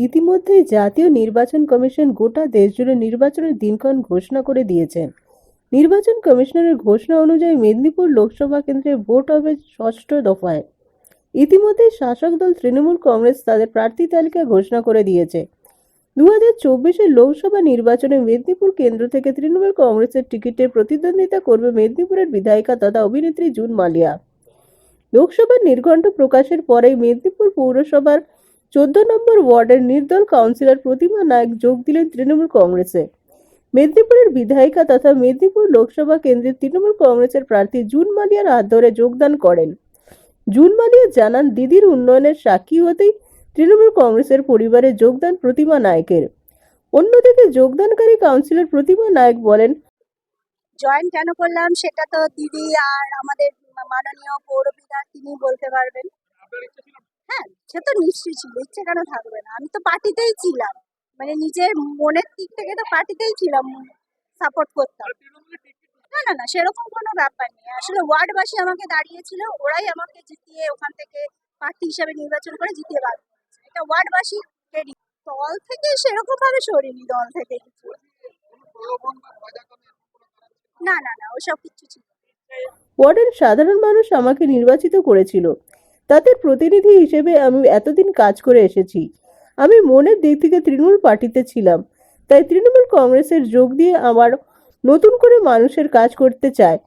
ইতিমধ্যেই জাতীয় নির্বাচন কমিশন গোটা দেশ জুড়ে নির্বাচনের দিনক্ষণ ঘোষণা করে দিয়েছেন নির্বাচন কমিশনারের ঘোষণা অনুযায়ী মেদিনীপুর লোকসভা কেন্দ্রে ভোট হবে ষষ্ঠ দফায়। ইতিমধ্যে শাসক দল তৃণমূল কংগ্রেস তাদের প্রার্থী তালিকা ঘোষণা করে দিয়েছে। দু হাজার চব্বিশের লোকসভা নির্বাচনে মেদিনীপুর কেন্দ্র থেকে তৃণমূল কংগ্রেসের টিকিটে প্রতিদ্বন্দ্বিতা করবে মেদিনীপুরের বিধায়িকা তথা অভিনেত্রী জুন মালিয়া। লোকসভার নির্ঘণ্ট প্রকাশের পরেই মেদিনীপুর পৌরসভার চোদ্দ নম্বর ওয়ার্ডের নির্দল কাউন্সিলর প্রতিমা নায়ক যোগ দিলেন তৃণমূল কংগ্রেসে। মেদিনীপুরের বিধায়িকা তথা মেদিনীপুর লোকসভা কেন্দ্রের তৃণমূল কংগ্রেসের প্রার্থী জুন মালিয়ার হাত ধরে যোগদান করেন। জুন মালিয়া জানান, দিদির উন্নয়নের সাক্ষী হতেই তৃণমূল কংগ্রেসের পরিবারে যোগদান প্রতিমা নায়কের। অন্যদিকে যোগদানকারী কাউন্সিলর প্রতিমা নায়ক বলেন, জয়েন কেন করলাম সেটা তো দিদি আর আমাদের মাননীয় পৌরপিতা তিনি বলতে পারবেন। সে তো নিশ্চয়ই ছিল, ইচ্ছে কেন থাকবে না? আমি তো পার্টিতেই ছিলাম। মানে নিজের মনের দিক থেকে তো পার্টিতেই ছিলাম সাপোর্ট করতাম। না না না, সেরকম কোনো ব্যাপার নেই। আসলে ওয়ার্ডবাসী আমাকে দাঁড়িয়েছিল, ওরাই আমাকে জিতিয়ে ওখান থেকে প্রার্থী হিসাবে নির্বাচন করে জিতিয়ে বার এটা ওয়ার্ডবাসী রেডি দল থেকে সেরকম ভাবে সরিনি, দল থেকে কিছু। না না না, ওসব কিছু ছিল ওয়ার্ডের সাধারণ মানুষ আমাকে নির্বাচিত করেছিল। তাদের প্রতিনিধি হিসেবে আমি এতদিন কাজ করে এসেছি। আমি মনের দিক থেকে তৃণমূল পার্টিতে ছিলাম। তাই তৃণমূল কংগ্রেসের যোগ দিয়ে আমার নতুন করে মানুষের কাজ করতে চায়।